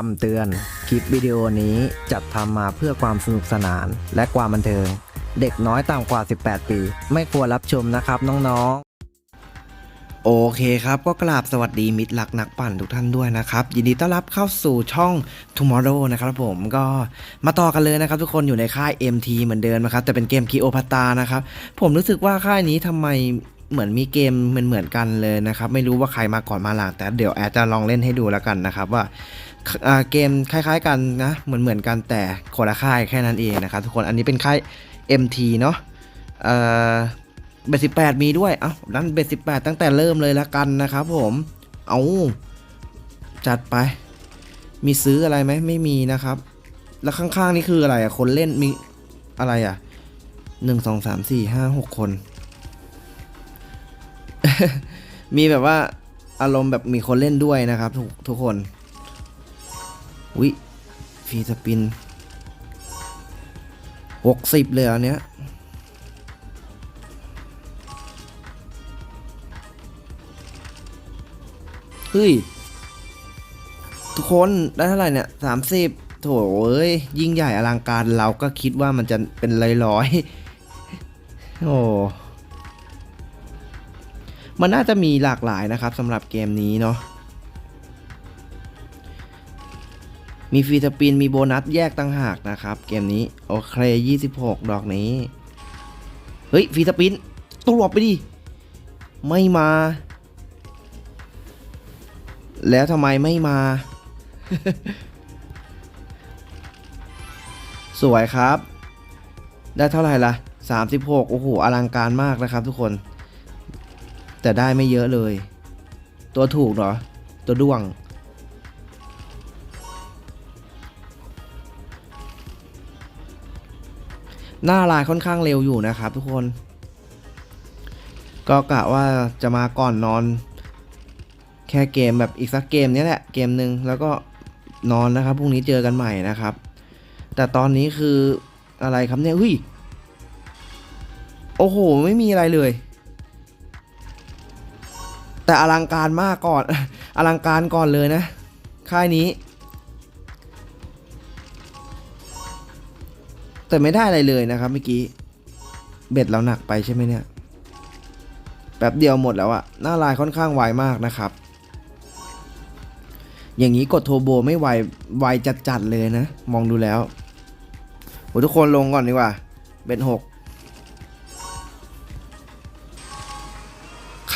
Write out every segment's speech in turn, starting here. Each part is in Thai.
คำเตือน คลิปวิดีโอนี้จัดทำมาเพื่อความสนุกสนานและความบันเทิง เด็กน้อยต่ำกว่า 18 ปี ไม่ควรรับชมนะครับน้องๆ โอเคครับก็กราบสวัสดีมิตรหลักนักปั่นทุกท่านด้วยนะครับ ยินดีต้อนรับเข้าสู่ช่อง Tomorrow นะครับผมก็มาต่อกันเลยนะครับ ทุกคนอยู่ในค่าย MT เหมือนเดิมนะครับแต่เป็นเกมคีโอพัตานะครับผมรู้สึกว่าค่ายนี้ทำไม เหมือนมีเกมเหมือนเหมือนกันเลยนะครับ ไม่รู้ว่าใครมาก่อนมาหลัง แต่เดี๋ยวแอดจะลองเล่นให้ดูแล้วกันนะครับ ว่าเกมคล้ายๆกันนะ เหมือนเหมือนกันแต่คนละค่ายแค่นั้นเองนะครับทุกคนอันนี้เป็นค่าย MT เนาะเอ่อเบสิแปดมีด้วย เอ้าดันเบสิบแปดตั้งแต่เริ่มเลยละกันนะครับผม เอาจัดไป มีซื้ออะไรไหมไม่มีนะครับ แล้วข้างๆนี่คืออะไรอะคนเล่นมีอะไรอะหนึ่งสองสามสี่ห้าหกคน มีแบบว่าอารมณ์แบบมีคนเล่นด้วยนะครับ ทุกทุกคนวิฟีสปินหกสิบเลยอันเนี้ยเฮ้ย ทุกคนได้เท่าไหร่เนี่ยสามสิบโถเอ้ย ยิ่งใหญ่อลังการเราก็คิดว่ามันจะเป็นร้อยๆโอ้ มันน่าจะมีหลากหลายนะครับสำหรับเกมนี้เนาะมีฟรีสปินมีโบนัสแยกต่างหากนะครับ เกมนี้ โอเค 26 ดอกนี้ เฮ้ยฟรีสปินตัวหลบไปดิ ไม่มา แล้วทำไมไม่มา สวยครับ ได้เท่าไหร่ล่ะ 36 โอ้โห อลังการมากนะครับทุกคน แต่ได้ไม่เยอะเลย ตัวถูกเหรอ ตัวด้วง หน้าลายค่อนข้างเร็วอยู่นะครับทุกคน ก็กะว่าจะมาก่อนนอน แค่เกมแบบอีกสักเกมนี้แหละ เกมหนึ่งแล้วก็นอนนะครับพรุ่งนี้เจอกันใหม่นะครับ แต่ตอนนี้คืออะไรครับเนี่ยเฮ้ยโอ้โห ไม่มีอะไรเลย แต่อลังการมากก่อน อลังการก่อนเลยนะ ค่ายนี้ แต่ไม่ได้อะไรเลยนะครับเมื่อกี้ เบ็ดเราหนักไปใช่ไหมเนี่ย แป๊บเดียวหมดแล้วอะหน้าลายค่อนข้างไวมากนะครับ อย่างนี้กดโทโบไม่ไว ไวจัดๆเลยนะ มองดูแล้วโอ้ทุกคนลงก่อนดีกว่า เบ็ดหก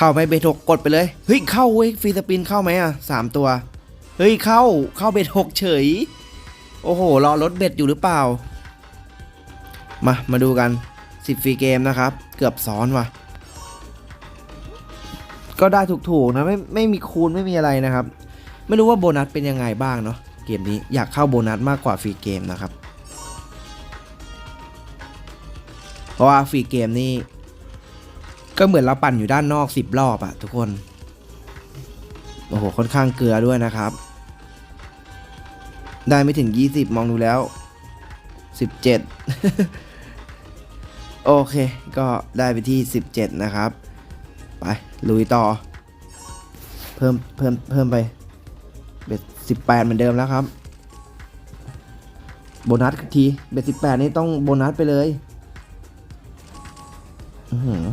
เข้าไหมเบ็ดหกกดไปเลย เฮ้ยเข้าเว้ยฟรีสปินเข้าไหมอะสามตัว เฮ้ยเข้าเข้าเบ็ดหกเฉย โอ้โหรอรถเบ็ดอยู่หรือเปล่า มามาดูกัน10ฟรีเกมนะครับ เกือบซ้อนว่ะ ก็ได้ถูกๆนะไม่ไม่มีคูณไม่มีอะไรนะครับ ไม่รู้ว่าโบนัสเป็นยังไงบ้างเนาะเกมนี้อยากเข้าโบนัสมากกว่าฟรีเกมนะครับ เพราะว่าฟรีเกมนี่ ก็เหมือนเราปั่นอยู่ด้านนอก 10 รอบอะทุกคน โอ้โห ค่อนข้างเกลือด้วยนะครับ ได้ไม่ถึง 20 มองดูแล้ว 17 โอเค ก็ได้ไปที่ 17 นะครับ ไป ลุยต่อ เพิ่ม เพิ่ม เพิ่มไปเบ็ด18 เหมือนเดิมแล้วครับ โบนัสที เบ็ด18 นี่ต้องโบนัสไปเลย อื้อหือ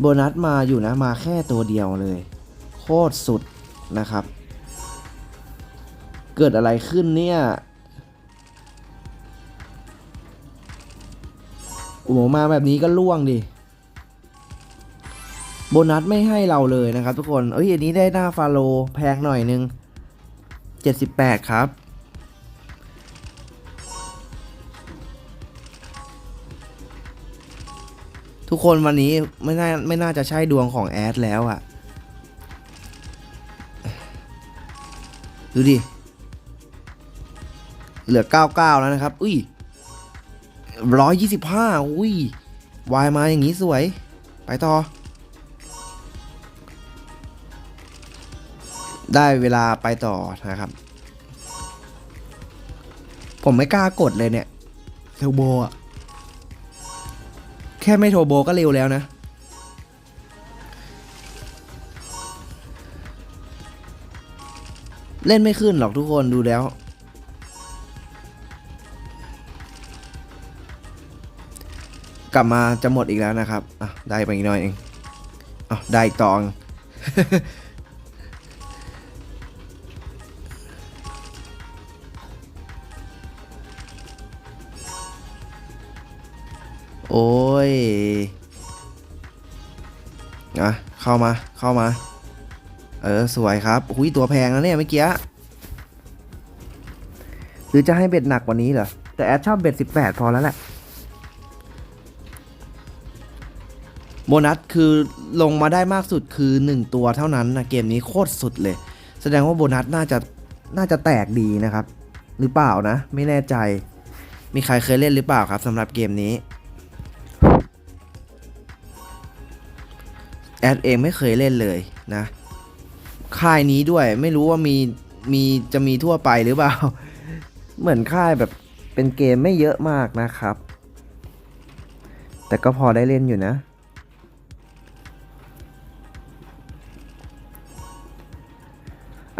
โบนัสมาอยู่นะมาแค่ตัวเดียวเลย โคตรสุดนะครับ เกิดอะไรขึ้นเนี่ยโอ้โหมาแบบนี้ก็ล่วงดิโบนัสไม่ให้เราเลยนะครับทุกคน เอ้ยอันนี้ได้หน้าฟาโลแพงหน่อยนึง 78 ครับ ทุกคนวันนี้ไม่น่าไม่น่าจะใช่ดวงของแอดแล้วอะดูดิ เหลือ 99 แล้วนะครับ อุ้ย 125 อุ้ยวายมาอย่างนี้สวย ไปต่อ ได้เวลาไปต่อนะครับ ผมไม่กล้ากดเลยเนี่ยเทลโบอะ แค่ไม่โทรโบก็เร็วแล้วนะ เล่นไม่ขึ้นหรอกทุกคนดูแล้ว กลับมาจะหมดอีกแล้วนะครับ อะ ได้ไปอีกหน่อยเองอะได้อีกตอง โอ้ยอะเข้ามาเข้ามา เออ สวยครับหุยตัวแพงแล้วเนี่ยเมื่อกี้หรือจะให้เบ็ดหนักกว่านี้เหรอ แต่แอดชอบเบ็ด 18 พอแล้วแหละ โบนัสคือลงมาได้มากสุดคือ 1 ตัวเท่านั้นนะเกมนี้โคตรสุดเลย แสดงว่าโบนัสน่าจะน่าจะแตกดีนะครับ หรือเปล่านะ ไม่แน่ใจ มีใครเคยเล่นหรือเปล่าครับสำหรับเกมนี้ แอดเองไม่เคยเล่นเลยนะ ค่ายนี้ด้วยไม่รู้ว่ามีมีจะมีทั่วไปหรือเปล่า เหมือนค่ายแบบเป็นเกมไม่เยอะมากนะครับ แต่ก็พอได้เล่นอยู่นะ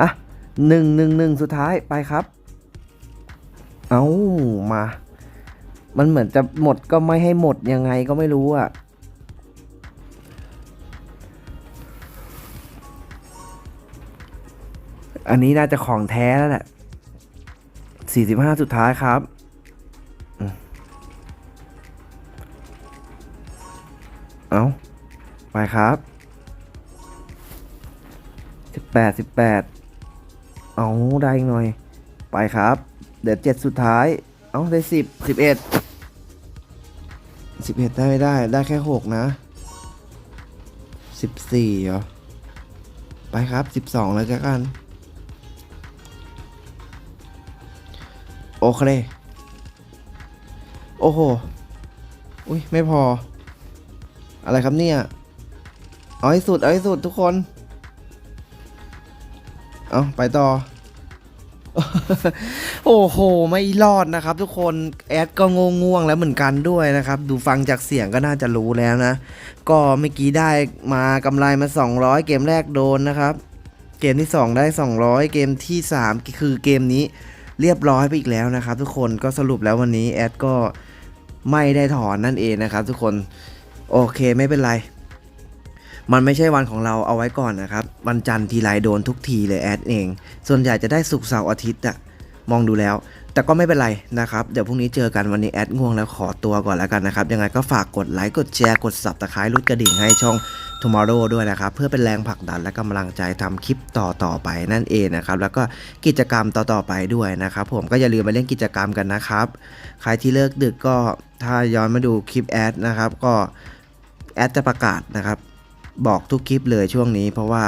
อะหนึ่งหนึ่งหนึ่งสุดท้ายไปครับ เอามา มันเหมือนจะหมดก็ไม่ให้หมดยังไงก็ไม่รู้อะ อันนี้น่าจะของแท้แล้วแหละ45สุดท้ายครับ เอาไปครับ18 18เอาได้อีกหน่อย ไปครับ เดี๋ยว7สุดท้าย เอาได้10 11 11ได้ไม่ได้ ได้แค่6นะ14เหรอ ไปครับ12เลยกัน โอเค โอ้โห อุ้ยไม่พอ อะไรครับเนี่ย เอาให้สุด เอาให้สุดทุกคน เอาไปต่อ โอ้โห ไม่รอดนะครับทุกคน แอดก็งงง่วงแล้วเหมือนกันด้วยนะครับ ดูฟังจากเสียงก็น่าจะรู้แล้วนะ ก็เมื่อกี้ได้มากำไรมา 200 เกมแรกโดนนะครับ เกมที่ 2 ได้ 200 เกมที่ 3 คือเกมนี้ เรียบร้อยไปอีกแล้วนะครับ ทุกคนก็สรุปแล้ววันนี้แอดก็ไม่ได้ถอนนั่นเองนะครับ ทุกคนโอเคไม่เป็นไร มันไม่ใช่วันของเราเอาไว้ก่อนนะครับ วันจันทร์ทีไรโดนทุกทีเลยแอดเอง ส่วนใหญ่จะได้ศุกเสาร์อาทิตย์อะมองดูแล้ว แต่ก็ไม่เป็นไรนะครับ เดี๋ยวพรุ่งนี้เจอกันวันนี้แอดง่วงแล้วขอตัวก่อนแล้วกันนะครับ ยังไงก็ฝากกดไลค์กดแชร์กด subscribe รุดกระดิ่งให้ช่อง Tomorrow ด้วยนะครับ เพื่อเป็นแรงผลักดันและกำลังใจทำคลิปต่อต่อไปนั่นเองนะครับ แล้วก็กิจกรรมต่อๆไปด้วยนะครับ ผมก็อย่าลืมมาเล่นกิจกรรมกันนะครับ ใครที่เลิกดึกก็ถ้าย้อนมาดูคลิปแอดนะครับ ก็แอดจะประกาศนะครับ บอกทุกคลิปเลยช่วงนี้ เพราะว่า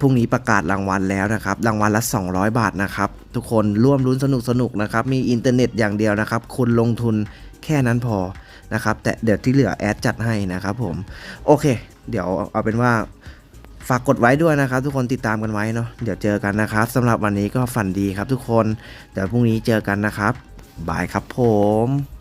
พรุ่งนี้ประกาศรางวัลแล้วนะครับ รางวัลละ 200 บาทนะครับ ทุกคนร่วมรุ้นสนุกสนุกนะครับ มีอินเทอร์เน็ตอย่างเดียวนะครับ คุณลงทุนแค่นั้นพอนะครับ แต่เดี๋ยวที่เหลือแอดจัดให้นะครับผม โอเค เดี๋ยวเอาเป็นว่าฝากกดไว้ด้วยนะครับ ทุกคนติดตามกันไว้เนาะเดี๋ยวเจอกันนะครับสำหรับวันนี้ก็ฝันดีครับทุกคนเดี๋ยวพรุ่งนี้เจอกันนะครับบายครับผม